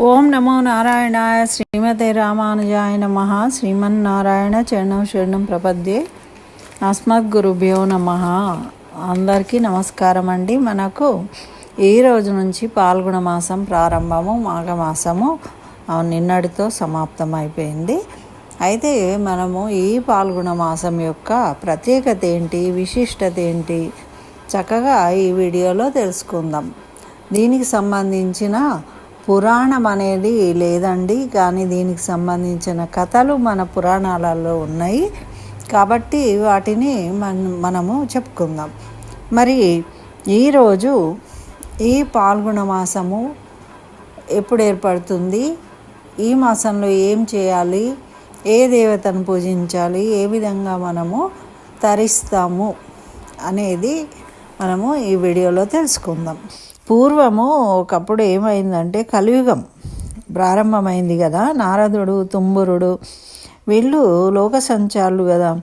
ఓం నమో నారాయణాయ శ్రీమతే రామానుజాయ నమ. శ్రీమన్నారాయణ చరణం శరణం ప్రపద్యే అస్మద్గురుభ్యో నమ. అందరికీ నమస్కారం అండి మనకు ఈ రోజు నుంచి పాల్గొన మాసం ప్రారంభము మాఘమాసము నిన్నటితో సమాప్తం అయిపోయింది అయితే మనము ఈ పాల్గొన మాసం యొక్క ప్రత్యేకత ఏంటి విశిష్టత ఏంటి చక్కగా ఈ వీడియోలో తెలుసుకుందాం. దీనికి సంబంధించిన పురాణం అనేది లేదండి కానీ దీనికి సంబంధించిన కథలు మన పురాణాలలో ఉన్నాయి. కాబట్టి వాటిని మన మనము చెప్పుకుందాం. మరి ఈరోజు ఈ పాల్గొన మాసము ఎప్పుడు ఏర్పడుతుంది? ఈ మాసంలో ఏం చేయాలి? ఏ దేవతను పూజించాలి? ఏ విధంగా మనము తరిస్తాము అనేది మనము ఈ వీడియోలో తెలుసుకుందాం. పూర్వము ఒకప్పుడు ఏమైందంటే కలియుగం ప్రారంభమైంది కదా. నారదుడు తుంబురుడు వీళ్ళు లోక సంచారులు కదా.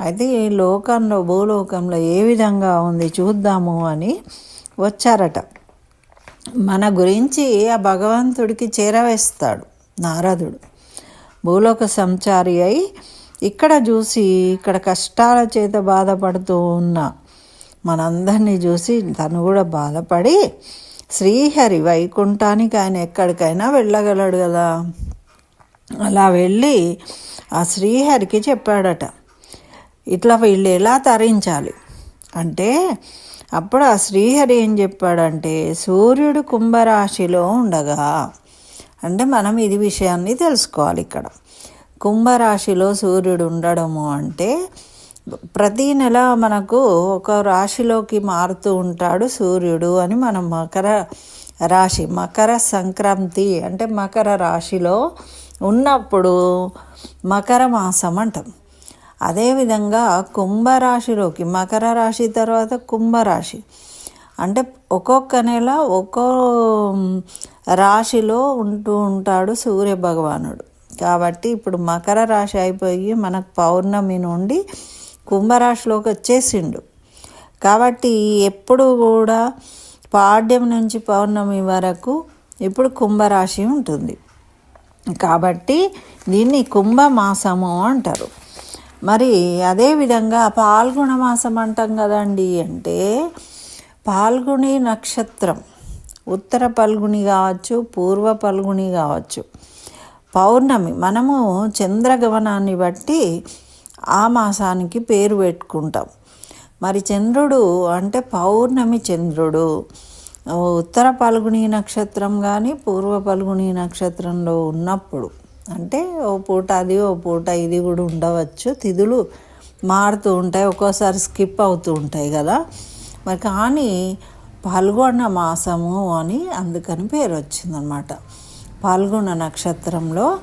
అయితే ఈ లోకంలో భూలోకంలో ఏ విధంగా ఉంది చూద్దాము అని వచ్చారట. మన గురించి ఆ భగవంతుడికి చేరవేస్తాడు నారదుడు. భూలోక సంచారి అయి ఇక్కడ చూసి ఇక్కడ కష్టాల చేత బాధపడుతూ ఉన్న మనందరినీ చూసి తను కూడా బాధపడి శ్రీహరి వైకుంఠానికి ఆయన ఎక్కడికైనా వెళ్ళగలడు కదా. అలా వెళ్ళి ఆ శ్రీహరికి చెప్పాడట ఇట్లా వీళ్ళు ఎలా తరించాలి? అంటే అప్పుడు ఆ శ్రీహరి ఏం చెప్పాడంటే సూర్యుడు కుంభరాశిలో ఉండగా అంటే మనం ఇది విషయాన్ని తెలుసుకోవాలి ఇక్కడ. కుంభరాశిలో సూర్యుడు ఉండడము అంటే ప్రతీ నెల మనకు ఒక రాశిలోకి మారుతూ ఉంటాడు సూర్యుడు అని మనం మకర రాశి మకర సంక్రాంతి అంటే మకర రాశిలో ఉన్నప్పుడు మకర మాసం అంటాం. అదేవిధంగా కుంభరాశిలోకి మకర రాశి తర్వాత కుంభరాశి. అంటే ఒక్కొక్క నెల ఒక్కో రాశిలో ఉంటూ ఉంటాడు సూర్య భగవానుడు కాబట్టి ఇప్పుడు మకర రాశి అయిపోయి మనకు పౌర్ణమి నుండి కుంభరాశిలోకి వచ్చేసిండు. కాబట్టి ఎప్పుడు కూడా పాడ్యం నుంచి పౌర్ణమి వరకు ఇప్పుడు కుంభరాశి ఉంటుంది. కాబట్టి దీన్ని కుంభమాసము అంటారు. మరి అదేవిధంగా పాల్గొన మాసం అంటాం కదండి అంటే పాల్గొని నక్షత్రం. ఉత్తర పల్గుని కావచ్చు పూర్వ పల్గుని కావచ్చు. పౌర్ణమి మనము చంద్రగమనాన్ని బట్టి ఆ మాసానికి పేరు పెట్టుకుంటాం. మరి చంద్రుడు అంటే పౌర్ణమి చంద్రుడు. ఉత్తర పల్గుని నక్షత్రం కానీ పూర్వ పల్గుని నక్షత్రంలో ఉన్నప్పుడు అంటే ఓ పూట అది ఓ పూట ఇది కూడా ఉండవచ్చు. తిథులు మారుతూ ఉంటాయి ఒక్కోసారి స్కిప్ అవుతూ ఉంటాయి కదా. మరి కానీ పాల్గొన్న మాసము అని అందుకని పేరు వచ్చిందనమాట. పాల్గొన్న నక్షత్రంలో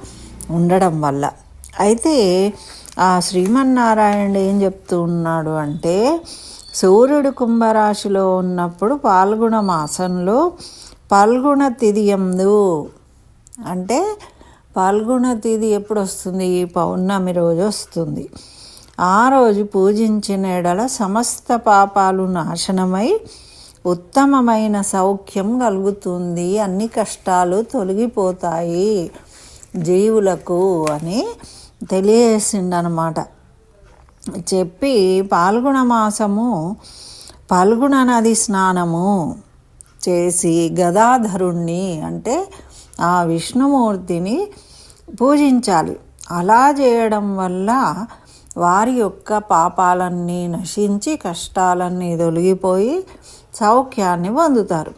ఉండడం వల్ల. అయితే ఆ శ్రీమన్నారాయణుడు ఏం చెప్తూ ఉన్నాడు అంటే సూర్యుడు కుంభరాశిలో ఉన్నప్పుడు పాల్గొన మాసంలో పాల్గొన తిథియందు అంటే పాల్గొన తిది ఎప్పుడు వస్తుంది పౌర్ణమి రోజు వస్తుంది. ఆ రోజు పూజించిన ఎడల సమస్త పాపాలు నాశనమై ఉత్తమమైన సౌఖ్యం కలుగుతుంది. అన్ని కష్టాలు తొలగిపోతాయి జీవులకు అని తెలియజేసిండనమాట చెప్పి పాల్గొన మాసము పాల్గొన నది స్నానము చేసి గదాధరుణ్ణి అంటే ఆ విష్ణుమూర్తిని పూజించాలి. అలా చేయడం వల్ల వారి యొక్క పాపాలన్నీ నశించి కష్టాలన్నీ తొలగిపోయి సౌఖ్యాన్ని పొందుతారు.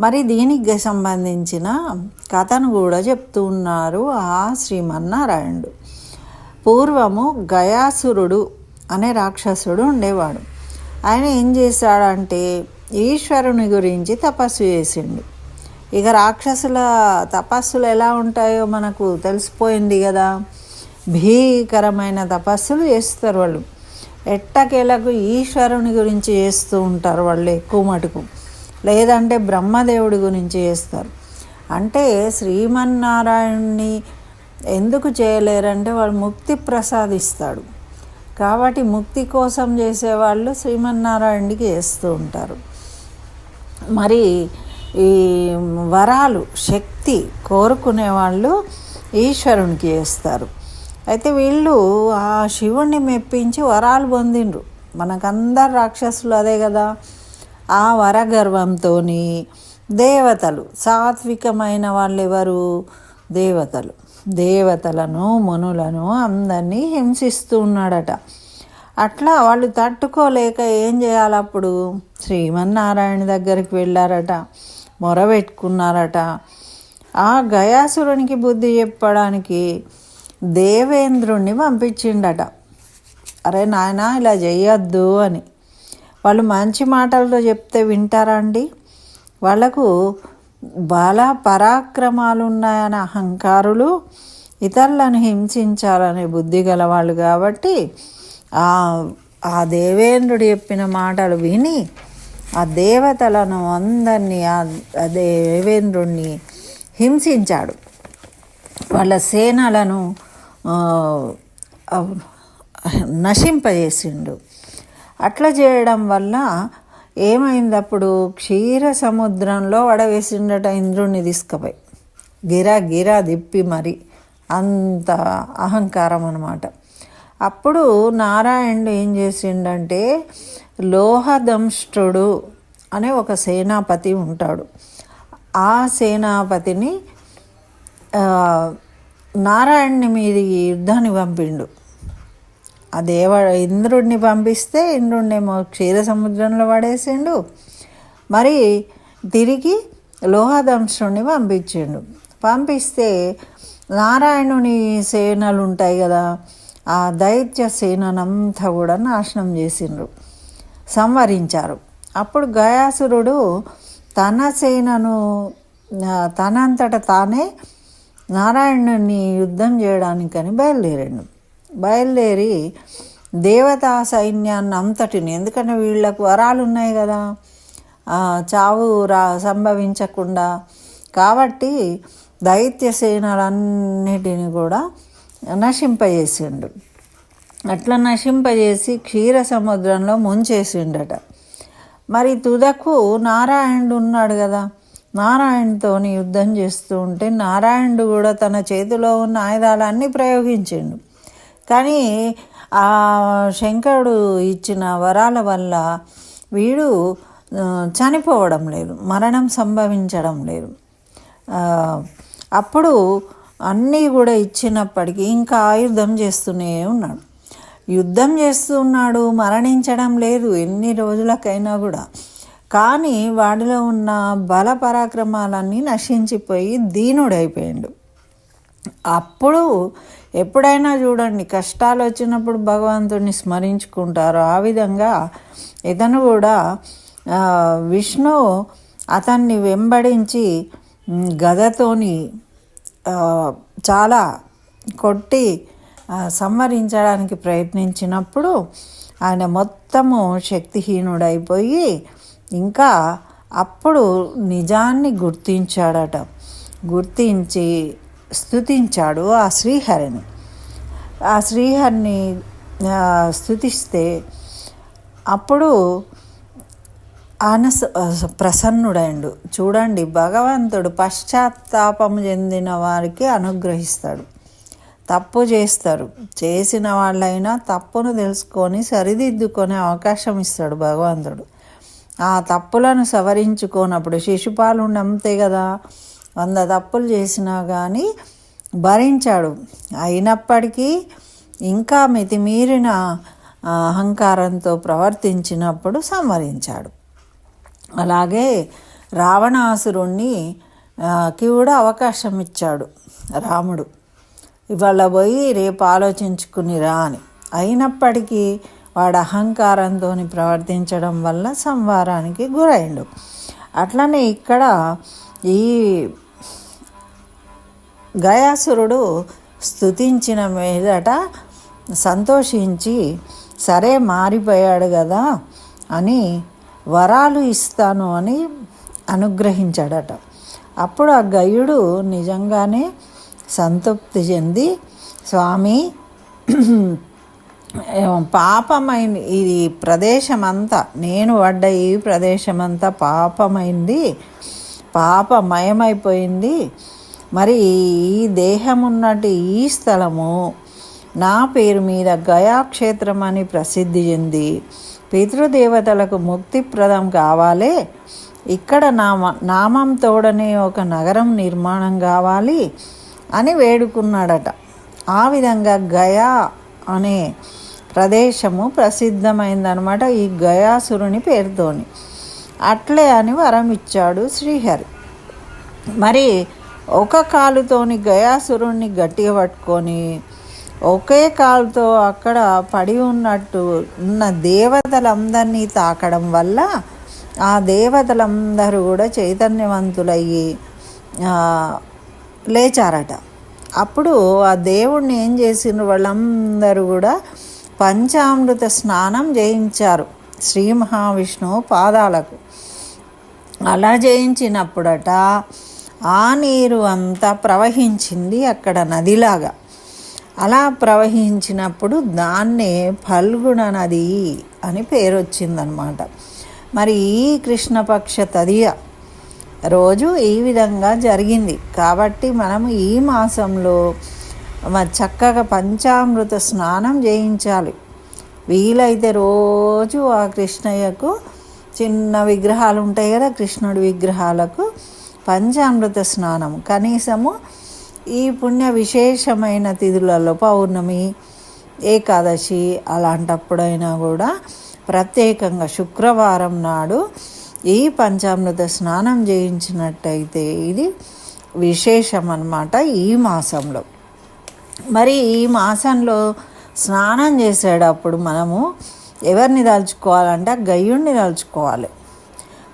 మరి దీనికి సంబంధించిన కథను కూడా చెప్తున్నారు ఆ శ్రీమన్నారాయణుడు. పూర్వము గయాసురుడు అనే రాక్షసుడు ఉండేవాడు. ఆయన ఏం చేశాడంటే ఈశ్వరుని గురించి తపస్సు చేసిండు. ఇక రాక్షసుల తపస్సులు ఎలా ఉంటాయో మనకు తెలిసిపోయింది కదా. భీకరమైన తపస్సులు చేస్తారు వాళ్ళు. ఎట్టకేలకు ఈశ్వరుని గురించి చేస్తూ ఉంటారు వాళ్ళు ఎక్కువ మటుకు. లేదంటే బ్రహ్మదేవుడి గురించి చేస్తారు. అంటే శ్రీమన్నారాయణుని ఎందుకు చేయలేరంటే వాడు ముక్తి ప్రసాదిస్తాడు. కాబట్టి ముక్తి కోసం చేసేవాళ్ళు శ్రీమన్నారాయణుడికి చేస్తూ ఉంటారు. మరి ఈ వరాలు శక్తి కోరుకునే వాళ్ళు ఈశ్వరునికి చేస్తారు. అయితే వీళ్ళు ఆ శివుణ్ణి మెప్పించి వరాలు పొందిండ్రు. మనకందరు రాక్షసులు అదే కదా. ఆ వరగర్వంతో దేవతలు సాత్వికమైన వాళ్ళు ఎవరు దేవతలు. దేవతలను మునులను అందరినీ హింసిస్తూ ఉన్నాడట. అట్లా వాళ్ళు తట్టుకోలేక ఏం చేయాలి అప్పుడు? శ్రీమన్నారాయణ దగ్గరికి వెళ్ళారట. మొరబెట్టుకున్నారట ఆ గయాసురునికి బుద్ధి చెప్పడానికి దేవేంద్రుణ్ణి పంపించిండట. అరే నాయన ఇలా చేయొద్దు అని. వాళ్ళు మంచి మాటలతో చెప్తే వింటారా అండి? వాళ్ళకు బల పరాక్రమాలు ఉన్నాయని అహంకారులు ఇతరులను హింసించాలనే బుద్ధి గలవాళ్ళు కాబట్టి ఆ దేవేంద్రుడు చెప్పిన మాటలు విని ఆ దేవతలను అందరినీ ఆ దేవేంద్రుణ్ణి హింసించాడు. వాళ్ళ సేనలను నశింపజేసిండు. అట్లా చేయడం వల్ల ఏమైంది అప్పుడు? క్షీర సముద్రంలో వడవేసిండట ఇంద్రుణ్ణి తీసుకుపోయి. గిరా గిరా దిప్పి మరి. అంత అహంకారం అనమాట అప్పుడు నారాయణుడు ఏం చేసిండంటే లోహదంష్టుడు అనే ఒక సేనాపతి ఉంటాడు. ఆ సేనాపతిని నారాయణుని మీది యుద్ధాన్ని పంపిండు. ఆ దేవ ఇంద్రుడిని పంపిస్తే ఇంద్రుడినేమో క్షీర సముద్రంలో పడేసిండు. మరి తిరిగి లోహదంశుడిని పంపించిండు. పంపిస్తే నారాయణుని సేనలు ఉంటాయి కదా ఆ దైత్య సేనంతా కూడా నాశనం చేసిండ్రు. సంవరించారు. అప్పుడు గయాసురుడు తన సేనను తనంతట తానే నారాయణుని యుద్ధం చేయడానికని బయలుదేరాడు. బయలుదేరి దేవతా సైన్యాన్ని అంతటిని ఎందుకంటే వీళ్ళకు వరాలు ఉన్నాయి కదా చావు రా సంభవించకుండా. కాబట్టి దైత్య సేనలన్నిటిని కూడా నశింపజేసిండు. అట్లా నశింపజేసి క్షీర సముద్రంలో ముంచేసిండట. మరి తుదకు నారాయణుడు ఉన్నాడు కదా నారాయణతో యుద్ధం చేస్తూ ఉంటే నారాయణుడు కూడా తన చేతిలో ఉన్న ఆయుధాలన్నీ ప్రయోగించిండు. కానీ ఆ శంకరుడు ఇచ్చిన వరాల వల్ల వీడు చనిపోవడం లేదు మరణం సంభవించడం లేదు. అప్పుడు అన్నీ కూడా ఇచ్చినప్పటికీ ఇంకా ఆయుధం చేస్తూనే ఉన్నాడు. యుద్ధం చేస్తూ ఉన్నాడు మరణించడం లేదు ఎన్ని రోజులకైనా కూడా. కానీ వాడిలో ఉన్న బల పరాక్రమాలన్నీ నశించిపోయి దీనుడైపోయాడు. అప్పుడు ఎప్పుడైనా చూడండి కష్టాలు వచ్చినప్పుడు భగవంతుడిని స్మరించుకుంటారు. ఆ విధంగా ఇతను కూడా విష్ణు అతన్ని వెంబడించి గదతోని చాలా కొట్టి సంహరించడానికి ప్రయత్నించినప్పుడు ఆయన మొత్తము శక్తిహీనుడైపోయి ఇంకా అప్పుడు నిజాన్ని గుర్తించాడట. గుర్తించి స్థుతించాడు ఆ శ్రీహరిని. ఆ శ్రీహరిని స్థుతిస్తే అప్పుడు ఆయన ప్రసన్నుడైండు. చూడండి భగవంతుడు పశ్చాత్తాపం చెందిన వారికి అనుగ్రహిస్తాడు. తప్పు చేస్తారు. చేసిన వాళ్ళైనా తప్పును తెలుసుకొని సరిదిద్దుకునే అవకాశం ఇస్తాడు భగవంతుడు. ఆ తప్పులను సవరించుకోనప్పుడు శిశుపాలు అంతే కదా. వంద తప్పులు చేసినా కానీ భరించాడు. అయినప్పటికీ ఇంకా మితిమీరిన అహంకారంతో ప్రవర్తించినప్పుడు సంవరించాడు. అలాగే రావణాసురుణ్ణి కి కూడా అవకాశం ఇచ్చాడు రాముడు. ఇవాళ పోయి రేపు ఆలోచించుకుని రా అని. అయినప్పటికీ వాడు అహంకారంతో ప్రవర్తించడం వల్ల సంవారానికి గురైండు. అట్లనే ఇక్కడ ఈ గయాసురుడు స్థుతించిన మీదట సంతోషించి సరే మారిపోయాడు కదా అని వరాలు ఇస్తాను అని అనుగ్రహించాడట. అప్పుడు ఆ గయుడు నిజంగానే సంతృప్తి చెంది స్వామి పాపమైన ఇది ప్రదేశమంతా నేను పడ్డ ఈ ప్రదేశమంతా పాపమైంది పాపమయమైపోయింది మరి ఈ దేహం ఈ స్థలము నా పేరు మీద గయాక్షేత్రం అని ప్రసిద్ధి చెంది పితృదేవతలకు ముక్తిప్రదం కావాలే. ఇక్కడ నామ నామం తోడనే ఒక నగరం నిర్మాణం కావాలి అని వేడుకున్నాడట. ఆ విధంగా గయా అనే ప్రదేశము ప్రసిద్ధమైందనమాట ఈ గయాసురుని పేరుతోని. అట్లే అని వరం ఇచ్చాడు శ్రీహరి. మరి ఒక కాలుతోని గయాసురుణ్ణి గట్టిగా పట్టుకొని ఒకే కాలుతో అక్కడ పడి ఉన్నట్టు ఉన్న దేవతలందరినీ తాకడం వల్ల ఆ దేవతలందరూ కూడా చైతన్యవంతులయ్యి లేచారట. అప్పుడు ఆ దేవుణ్ణి ఏం చేసిన వాళ్ళందరూ కూడా పంచామృత స్నానం చేయించారు శ్రీ మహావిష్ణువు పాదాలకు. అలా చేయించినప్పుడట ఆ నీరు అంతా ప్రవహించింది అక్కడ నదిలాగా. అలా ప్రవహించినప్పుడు దాన్నే ఫల్గుణ నది అని పేరు వచ్చిందనమాట మరి ఈ కృష్ణపక్ష తదియ రోజు ఈ విధంగా జరిగింది. కాబట్టి మనం ఈ మాసంలో చక్కగా పంచామృత స్నానం చేయించాలి. వీలైతే రోజు ఆ కృష్ణయ్యకు చిన్న విగ్రహాలు ఉంటాయి కదా కృష్ణుడి విగ్రహాలకు పంచామృత స్నానం కనీసము ఈ పుణ్య విశేషమైన తిథులలో పౌర్ణమి ఏకాదశి అలాంటప్పుడైనా కూడా ప్రత్యేకంగా శుక్రవారం నాడు ఈ పంచామృత స్నానం చేయించినట్టయితే ఇది విశేషం అన్నమాట ఈ మాసంలో. మరి ఈ మాసంలో స్నానం చేసేటప్పుడు మనము ఎవరిని తలుచుకోవాలంటే గయ్యుణ్ణి తలుచుకోవాలి.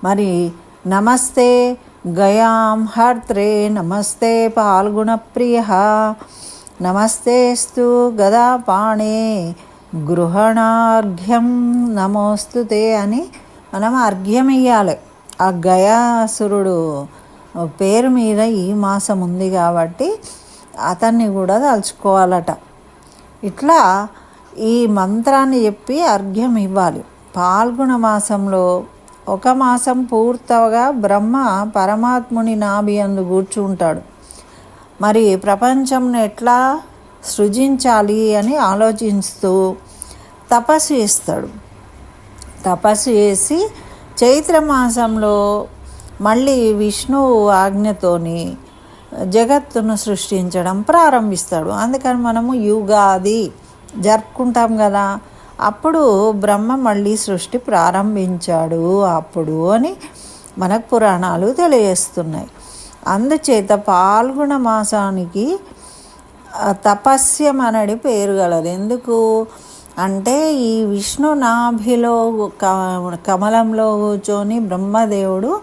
మరి నమస్తే గయాం హర్త్రే నమస్తే పాల్గుణప్రియ నమస్తేస్తు గదాపాణే గృహణార్ఘ్యం నమోస్తుతే అని మనం అర్ఘ్యం ఇవ్వాలి ఆ గయాసురుడు పేరు మీద ఈ మాసం ఉంది కాబట్టి అతన్ని కూడా తలుచుకోవాలట. ఇట్లా ఈ మంత్రాన్ని చెప్పి అర్ఘ్యం ఇవ్వాలి. పాల్గొన మాసంలో ఒక మాసం పూర్తవగా బ్రహ్మ పరమాత్ముని నాభి అందు కూర్చుంటాడు మరి ప్రపంచంను ఎట్లా సృజించాలి అని ఆలోచిస్తూ తపస్సు చేస్తాడు. తపస్సు చేసి చైత్రమాసంలో మళ్ళీ విష్ణువు ఆజ్ఞతోని జగత్తును సృష్టించడం ప్రారంభిస్తాడు. అందుకని మనము యుగాది జరుపుకుంటాం కదా. అప్పుడు బ్రహ్మ మళ్ళీ సృష్టి ప్రారంభించాడు అప్పుడు అని మనకు పురాణాలు తెలియజేస్తున్నాయి. అందుచేత పాల్గొన మాసానికి తపస్యం అనడి పేరు గలదు. ఎందుకు? అంటే ఈ విష్ణు నాభిలో క- కమలంలో కూర్చొని బ్రహ్మదేవుడు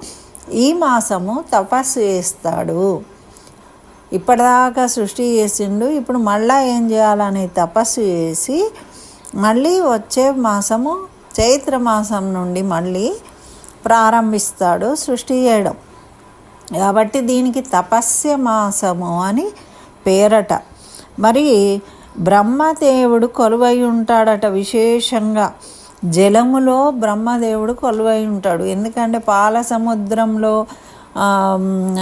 ఈ మాసము తపస్సు చేస్తాడు. ఇప్పటిదాకా సృష్టి చేసిండు ఇప్పుడు మళ్ళా ఏం చేయాలని తపస్సు చేసి మళ్ళీ వచ్చే మాసము చైత్ర మాసం నుండి మళ్ళీ ప్రారంభిస్తాడు సృష్టి చేయడం. కాబట్టి దీనికి తపస్య మాసము అని పేరట. మరి బ్రహ్మదేవుడు కొలువై ఉంటాడట విశేషంగా. జలములో బ్రహ్మదేవుడు కొలువై ఉంటాడు. ఎందుకంటే పాల సముద్రంలో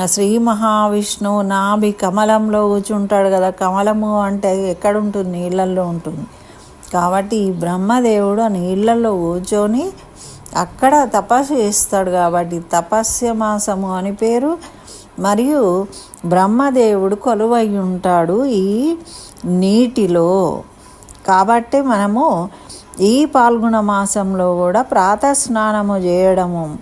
శ్రీ మహావిష్ణువు నాభి కమలంలో కూర్చుంటాడు కదా. కమలము అంటే ఎక్కడ ఉంటుంది నీళ్ళల్లో ఉంటుంది. కాబట్టి ఈ బ్రహ్మదేవుడు ఆ నీళ్ళల్లో కూర్చొని అక్కడ తపస్సు చేస్తాడు కాబట్టి తపస్య మాసము అని పేరు. మరియు బ్రహ్మదేవుడు కొలువై ఉంటాడు ఈ నీటిలో. కాబట్టి మనము ఈ పాల్గొన మాసంలో కూడా ప్రాతః స్నానము చేయడము.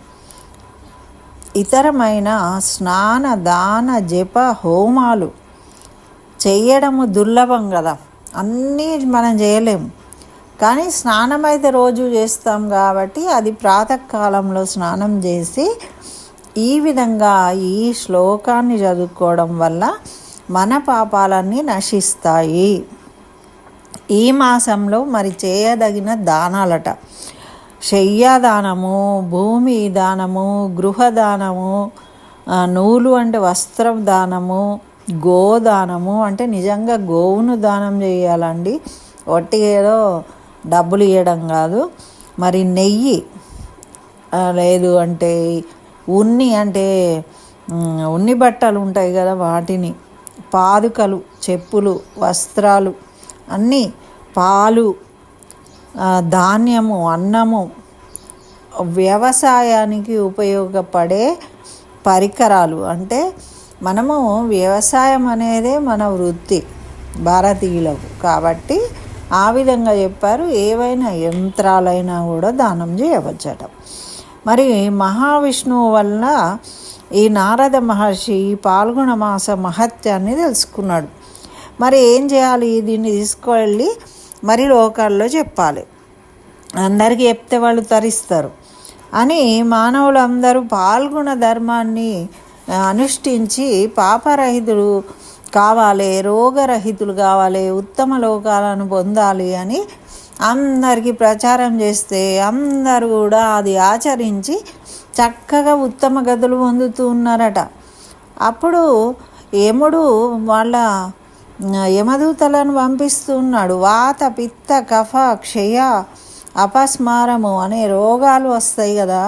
ఇతరమైన స్నాన దాన జప హోమాలు చేయడము దుర్లభం కదా. అన్నీ మనం చేయలేము. కానీ స్నానం అయితే రోజు చేస్తాం కాబట్టి అది ప్రాతకాలంలో స్నానం చేసి ఈ విధంగా ఈ శ్లోకాన్ని చదువుకోవడం వల్ల మన పాపాలన్నీ నశిస్తాయి. ఈ మాసంలో మరి చేయదగిన దానాలట. శయ్యాదానము భూమి దానము గృహదానము నూలు అంటే వస్త్రం దానము గోదానము అంటే నిజంగా గోవును దానం చేయాలండి. ఒట్టి ఏదో డబ్బులు ఇవ్వడం కాదు. మరి నెయ్యి లేదు అంటే ఉన్ని అంటే ఉన్ని బట్టలు ఉంటాయి కదా వాటిని. పాదుకలు చెప్పులు వస్త్రాలు అన్నీ పాలు ధాన్యము అన్నము వ్యవసాయానికి ఉపయోగపడే పరికరాలు. అంటే మనము వ్యవసాయం అనేదే మన వృత్తి భారతీయులకు. కాబట్టి ఆ విధంగా చెప్పారు. ఏవైనా యంత్రాలైనా కూడా దానం చేయవచ్చట. మరి మహావిష్ణువు వల్ల ఈ నారద మహర్షి పాల్గొన మాస మహత్యాన్ని తెలుసుకున్నాడు. మరి ఏం చేయాలి? దీన్ని తీసుకువెళ్ళి మరి లోకాల్లో చెప్పాలి. అందరికీ చెప్తే వాళ్ళు తరిస్తారు. అని మానవులందరూ పాల్గొన ధర్మాన్ని అనుష్ఠించి పాపరహితులు కావాలి రోగరహితులు కావాలి ఉత్తమ లోకాలను పొందాలి అని అందరికీ ప్రచారం చేస్తే అందరూ కూడా అది ఆచరించి చక్కగా ఉత్తమ గదులు పొందుతూ ఉన్నారట. అప్పుడు యముడు వాళ్ళ యమదూతలను పంపిస్తున్నాడు వాత పిత్త కఫ క్షయ అపస్మారము అనే రోగాలు వస్తాయి కదా.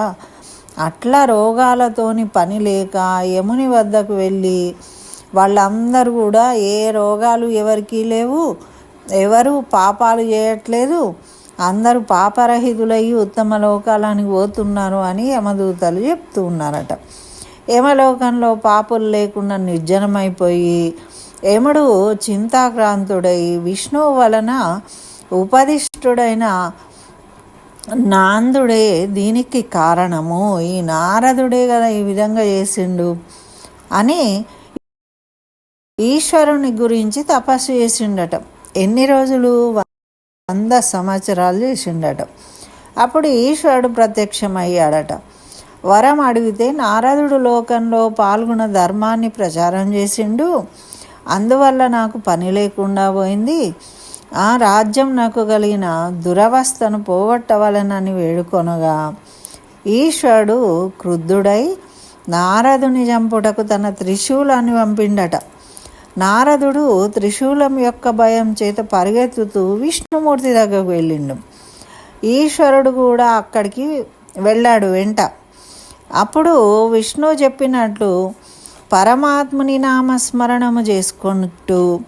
అట్లా రోగాలతోని పని లేక యముని వద్దకు వెళ్ళి వాళ్ళందరూ కూడా ఏ రోగాలు ఎవరికీ లేవు. ఎవరు పాపాలు చేయట్లేదు. అందరూ పాపరహితులయ్యి ఉత్తమ లోకాలానికి పోతున్నారు అని యమదూతలు చెప్తూ ఉన్నారట. యమలోకంలో పాపులు లేకుండా నిర్జనమైపోయి యముడు చింతాక్రాంతుడై విష్ణువు వలన ఉపదిష్టుడైన నాందుడే దీనికి కారణము. ఈ నారదుడే కదా ఈ విధంగా చేసిండు అని ఈశ్వరుని గురించి తపస్సు చేసిండట. ఎన్ని రోజులు వంద సంవత్సరాలు చేసిండట. అప్పుడు ఈశ్వరుడు ప్రత్యక్షమయ్యాడట. వరం అడిగితే నారదుడు లోకంలో పాల్గొన్న ధర్మాన్ని ప్రచారం చేసిండు. అందువల్ల నాకు పని లేకుండా పోయింది. ఆ రాజ్యం నాకు కలిగిన దురవస్థను పోగొట్టవలనని వేడుకొనగా ఈశ్వరుడు క్రుద్ధుడై నారదుని చంపుటకు తన త్రిశూలాన్ని పంపిండట. నారదుడు త్రిశూలం యొక్క భయం చేత పరిగెత్తుతూ విష్ణుమూర్తి దగ్గరకు వెళ్ళిండు. ఈశ్వరుడు కూడా అక్కడికి వెళ్ళాడు వెంట. అప్పుడు విష్ణు చెప్పినట్లు పరమాత్ముని నామస్మరణము చేసుకుంటూ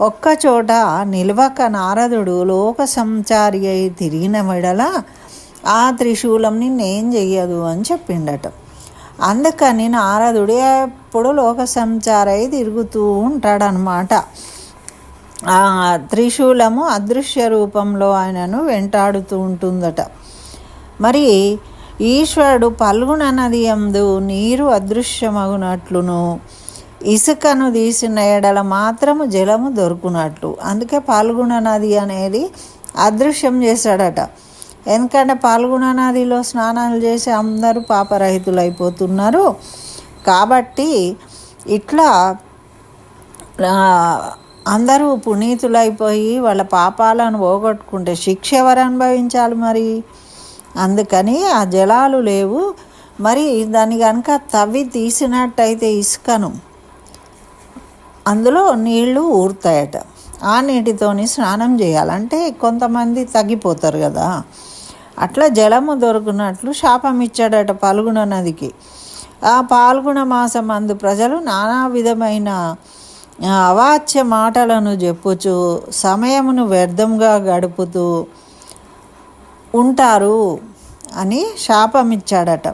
ఒక్కచోట నిల్వక నారదుడు లోక సంచారి అయి తిరిగిన మెడల ఆ త్రిశూలంని నేను చెయ్యదు అని చెప్పిండట. అందుకని నారదుడు ఎప్పుడు లోక సంచారై తిరుగుతూ ఉంటాడనమాట ఆ త్రిశూలము అదృశ్య రూపంలో ఆయనను వెంటాడుతూ ఉంటుందట. మరి ఈశ్వరుడు పల్గుణ నది ఎందు నీరు అదృశ్యమగునట్లును ఇసుకను తీసిన ఎడల మాత్రము జలము దొరుకునట్లు. అందుకే పాల్గొన నది అనేది అదృశ్యం చేశాడట. ఎందుకంటే పాల్గొన నదిలో స్నానాలు చేసి అందరూ పాపరహితులు అయిపోతున్నారు కాబట్టి ఇట్లా అందరూ పునీతులైపోయి వాళ్ళ పాపాలను పోగొట్టుకుంటే శిక్ష ఎవరు అనుభవించాలి మరి? అందుకని ఆ జలాలు లేవు. మరి దాన్ని కనుక తవ్వి తీసినట్టయితే ఇసుకను అందులో నీళ్ళు ఊరుతాయట. ఆ నీటితోని స్నానం చేయాలంటే కొంతమంది తగ్గిపోతారు కదా. అట్లా జలము దొరుకున్నట్లు శాపం ఇచ్చాడట పాల్గొన నదికి. ఆ పాల్గొన మాసం అందు ప్రజలు నానా విధమైన అవాచ్య మాటలను చెప్పుచు సమయమును వ్యర్థంగా గడుపుతూ ఉంటారు అని శాపం ఇచ్చాడట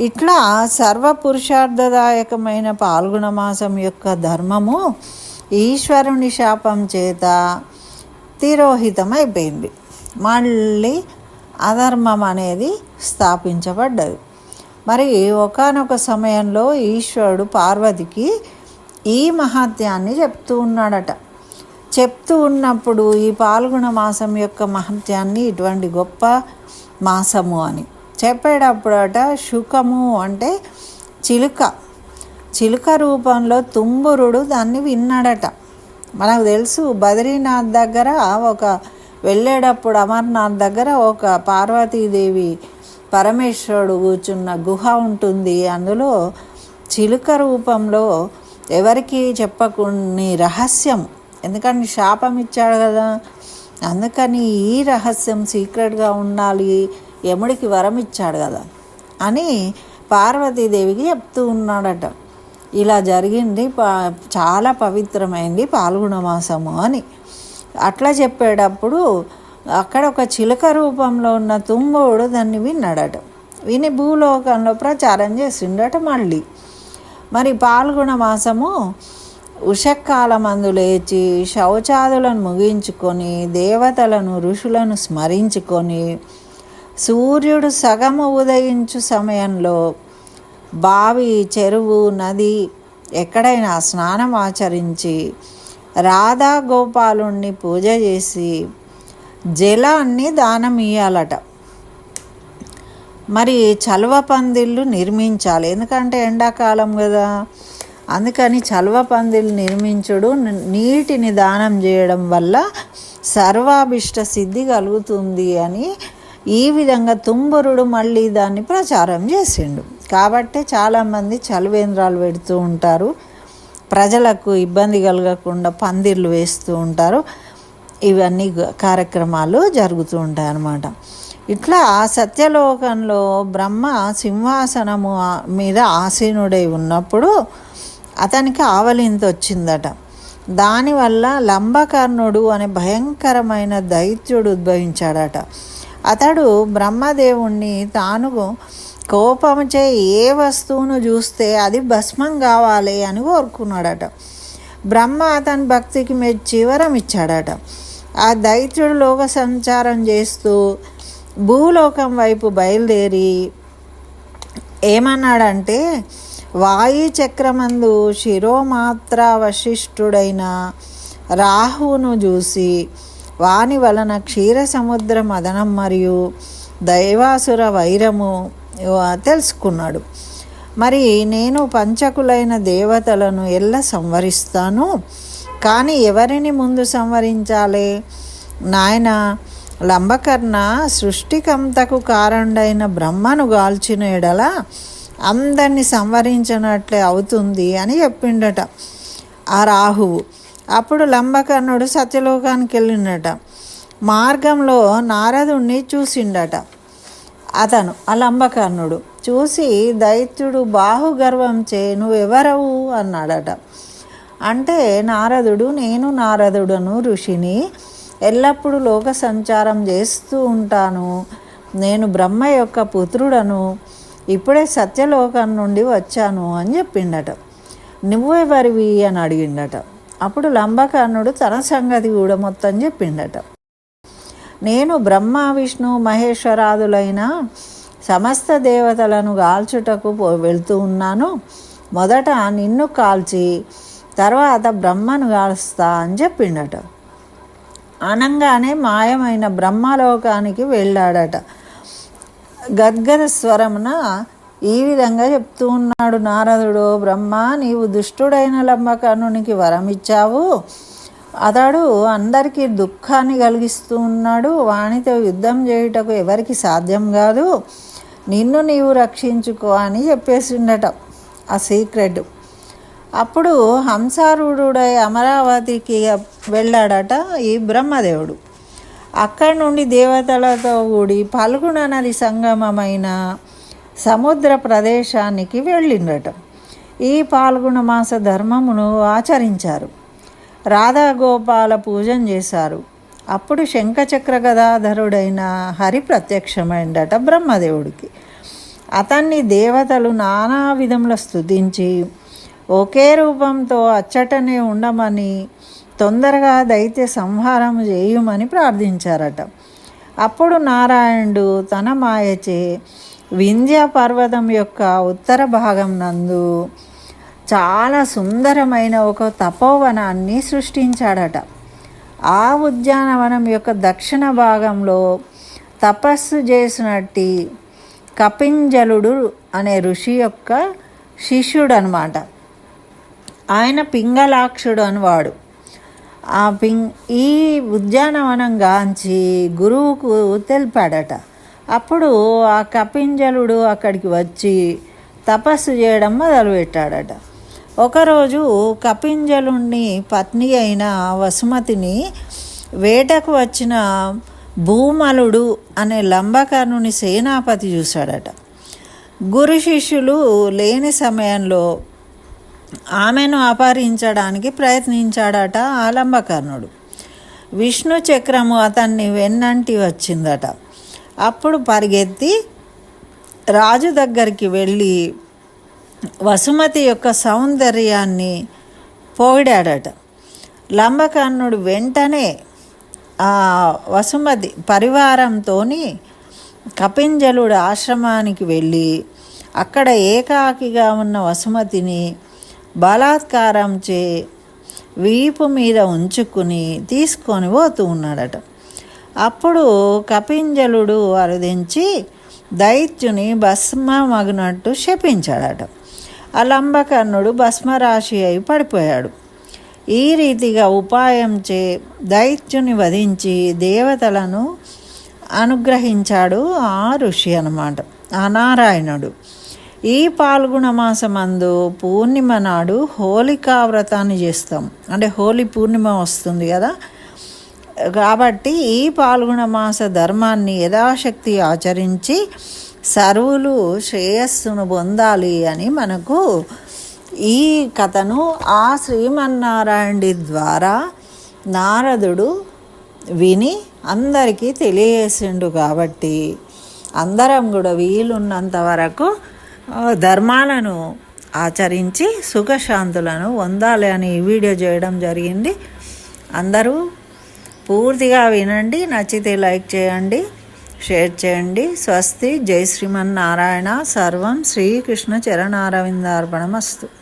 ఇట్లా సర్వపురుషార్థదాయకమైన పాల్గొన మాసం యొక్క ధర్మము ఈశ్వరుని శాపం చేత తిరోహితమైపోయింది. మళ్ళీ అధర్మం అనేది స్థాపించబడ్డది. మరి ఒకానొక సమయంలో ఈశ్వరుడు పార్వతికి ఈ మహాత్యాన్ని చెప్తూ ఉన్నాడట. చెప్తూ ఉన్నప్పుడు ఈ పాల్గొన మాసం యొక్క మహత్యాన్ని ఇటువంటి గొప్ప మాసము అని చెప్పేటప్పుడట శుకము అంటే చిలుక. చిలుక రూపంలో తుంబురుడు దాన్ని విన్నాడట. మనకు తెలుసు బద్రీనాథ్ దగ్గర ఒక వెళ్ళేటప్పుడు అమర్నాథ్ దగ్గర ఒక పార్వతీదేవి పరమేశ్వరుడు కూర్చున్న గుహ ఉంటుంది. అందులో చిలుక రూపంలో ఎవరికి చెప్పకుని రహస్యం. ఎందుకంటే శాపం ఇచ్చాడు కదా? అందుకని ఈ రహస్యం సీక్రెట్గా ఉండాలి యముడికి వరం ఇచ్చాడు కదా? అని పార్వతీదేవికి చెప్తూ ఉన్నాడట. ఇలా జరిగింది చాలా పవిత్రమైంది పాల్గొన మాసము అని. అట్లా చెప్పేటప్పుడు అక్కడ ఒక చిలుక రూపంలో ఉన్న తుంగోడు దాన్ని విన్నాడట. విని భూలోకంలో ప్రచారం చేసిండట మళ్ళీ. మరి పాల్గొన మాసము ఉషకాలమందు లేచి శౌచాదులను ముగించుకొని దేవతలను ఋషులను స్మరించుకొని సూర్యుడు సగము ఉదయించు సమయంలో బావి చెరువు నది ఎక్కడైనా స్నానం ఆచరించి రాధా గోపాలుణ్ణి పూజ చేసి జలాన్ని దానం ఇయ్యాలట మరి చలువ పందిళ్ళు నిర్మించాలి. ఎందుకంటే ఎండాకాలం కదా. అందుకని చలువ పందిళ్ళు నిర్మించుడు నీటిని దానం చేయడం వల్ల సర్వాభిష్ట సిద్ధి కలుగుతుంది అని ఈ విధంగా తుంబురుడు మళ్ళీ దాన్ని ప్రచారం చేసిండు. కాబట్టి చాలామంది చలువేంద్రాలు పెడుతూ ఉంటారు. ప్రజలకు ఇబ్బంది కలగకుండా పందిర్లు వేస్తూ ఉంటారు. ఇవన్నీ కార్యక్రమాలు జరుగుతూ ఉంటాయి అన్నమాట. ఇట్లా సత్యలోకంలో బ్రహ్మ సింహాసనము మీద ఆసీనుడై ఉన్నప్పుడు అతనికి ఆవలింత వచ్చిందట. దానివల్ల లంబకర్ణుడు అనే భయంకరమైన దైత్యుడు ఉద్భవించాడట. అతడు బ్రహ్మదేవుణ్ణి తాను కోపముచే ఏ వస్తువును చూస్తే అది భస్మం కావాలి అని కోరుకున్నాడట. బ్రహ్మ అతని భక్తికి మెచ్చి వరం ఇచ్చాడట. ఆ దైత్యుడు లోక సంచారం చేస్తూ భూలోకం వైపు బయలుదేరి ఏమన్నాడంటే వాయు చక్రమందు శిరోమాత్ర వశిష్ఠుడైన రాహువును చూసి వాని వలన క్షీర సముద్ర మదనం మరియు దైవాసుర వైరము తెలుసుకున్నాడు. మరి నేను పంచకులైన దేవతలను ఎల్ల సంవరిస్తాను? కానీ ఎవరిని ముందు సంవరించాలి? నాయన లంబకర్ణ సృష్టికంతకు కారణుడైన బ్రహ్మను గాల్చిన ఎడల అందరిని సంవరించినట్లే అవుతుంది అని చెప్పిండట ఆ రాహువు. అప్పుడు లంబకర్ణుడు సత్యలోకానికి వెళ్ళిండట మార్గంలో నారదుణ్ణి చూసిండట. అతను ఆ లంబకర్ణుడు చూసి దైత్యుడు బాహుగర్వంచే నువ్వెవరవు? అన్నాడట. అంటే నారదుడు నేను నారదుడను ఋషిని ఎల్లప్పుడూ లోక సంచారం చేస్తూ ఉంటాను. నేను బ్రహ్మ యొక్క పుత్రుడను ఇప్పుడే సత్యలోకం నుండి వచ్చాను అని చెప్పిండట. నువ్వెవరివి? అని అడిగిండట. అప్పుడు లంబకర్ణుడు తన సంగతి కూడా మొత్తం చెప్పిండట. నేను బ్రహ్మ విష్ణు మహేశ్వరాదులైన సమస్త దేవతలను కాల్చుటకు వెళ్తూ ఉన్నాను. మొదట నిన్ను కాల్చి తర్వాత బ్రహ్మను కాల్స్తా అని చెప్పిండట. అనంగానే మాయమైన బ్రహ్మలోకానికి వెళ్ళాడట. గద్గద స్వరమున ఈ విధంగా చెప్తూ ఉన్నాడు నారదుడు బ్రహ్మ నీవు దుష్టుడైన లంబకర్ణునికి వరం ఇచ్చావు అతడు అందరికీ దుఃఖాన్ని కలిగిస్తూ ఉన్నాడు. వానితో యుద్ధం చేయుటకు ఎవరికి సాధ్యం కాదు. నిన్ను నీవు రక్షించుకో అని చెప్పేసిండట ఆ సీక్రెట్. అప్పుడు హంసారూఢుడై అమరావతికి వెళ్ళాడట ఈ బ్రహ్మదేవుడు. అక్కడి నుండి దేవతలతో కూడి పల్గుణ నది సంగమమైన సముద్ర ప్రదేశానికి వెళ్ళిండట. ఈ పాల్గొన మాస ధర్మమును ఆచరించారు. రాధాగోపాల పూజం చేశారు. అప్పుడు శంఖచక్ర గదాధరుడైన హరి ప్రత్యక్షమైందట బ్రహ్మదేవుడికి. అతన్ని దేవతలు నానా విధముల స్థుతించి ఒకే రూపంతో అచ్చటనే ఉండమని తొందరగా దైత్య సంహారం చేయమని ప్రార్థించారట. అప్పుడు నారాయణుడు తన మాయచే వింధ్య పర్వతం యొక్క ఉత్తర భాగం నందు చాలా సుందరమైన ఒక తపోవనాన్ని సృష్టించాడట. ఆ ఉద్యానవనం యొక్క దక్షిణ భాగంలో తపస్సు చేసినట్టి కపింజలుడు అనే ఋషి యొక్క శిష్యుడు అనమాట ఆయన పింగళాక్షుడు అనేవాడు. ఆ పిం ఈ ఉద్యానవనం గాంచి గురువుకు తెలిపాడట. అప్పుడు ఆ కపింజలుడు అక్కడికి వచ్చి తపస్సు చేయడం మొదలుపెట్టాడట. ఒకరోజు కపింజలుణ్ణి పత్ని అయిన వసుమతిని వేటకు వచ్చిన భూమలుడు అనే లంబకర్ణుని సేనాపతి చూశాడట. గురు శిష్యులు లేని సమయంలో ఆమెను అపహరించడానికి ప్రయత్నించాడట ఆలంబకర్ణుడు విష్ణు చక్రము అతన్ని వెన్నంటి వచ్చిందట. అప్పుడు పరిగెత్తి రాజు దగ్గరికి వెళ్ళి వసుమతి యొక్క సౌందర్యాన్ని పోగిడాడట. లంబకర్ణుడు వెంటనే ఆ వసుమతి పరివారంతో కపింజలుడు ఆశ్రమానికి వెళ్ళి అక్కడ ఏకాకిగా ఉన్న వసుమతిని బలాత్కారం చే వీపు మీద ఉంచుకుని తీసుకొని పోతూ ఉన్నాడట. అప్పుడు కపింజలుడు అరుదించి దైత్యుని భస్మమగినట్టు శపించాడట. అలంబకర్ణుడు భస్మరాశి అయి పడిపోయాడు. ఈ రీతిగా ఉపాయం చే దైత్యుని వధించి దేవతలను అనుగ్రహించాడు ఆ ఋషి అన్నమాట ఆ నారాయణుడు. ఈ పాల్గొన మాసమందు పూర్ణిమ నాడు హోలికా వ్రతాన్ని చేస్తాం. అంటే హోలీ పూర్ణిమ వస్తుంది కదా. కాబట్టి ఈ పాల్గొన మాస ధర్మాన్ని యథాశక్తి ఆచరించి సర్వులు శ్రేయస్సును పొందాలి అని మనకు ఈ కథను ఆ శ్రీమన్నారాయణుడి ద్వారా నారదుడు విని అందరికీ తెలియజేసిండు కాబట్టి అందరం కూడా వీలున్నంత వరకు ధర్మాలను ఆచరించి సుఖశాంతులను పొందాలి అని ఈ వీడియో చేయడం జరిగింది. అందరూ పూర్తిగా వినండి నచ్చితే లైక్ చేయండి. షేర్ చేయండి. స్వస్తి. జై శ్రీమన్నారాయణ. సర్వం శ్రీకృష్ణ చరణారవిందార్పణమస్తు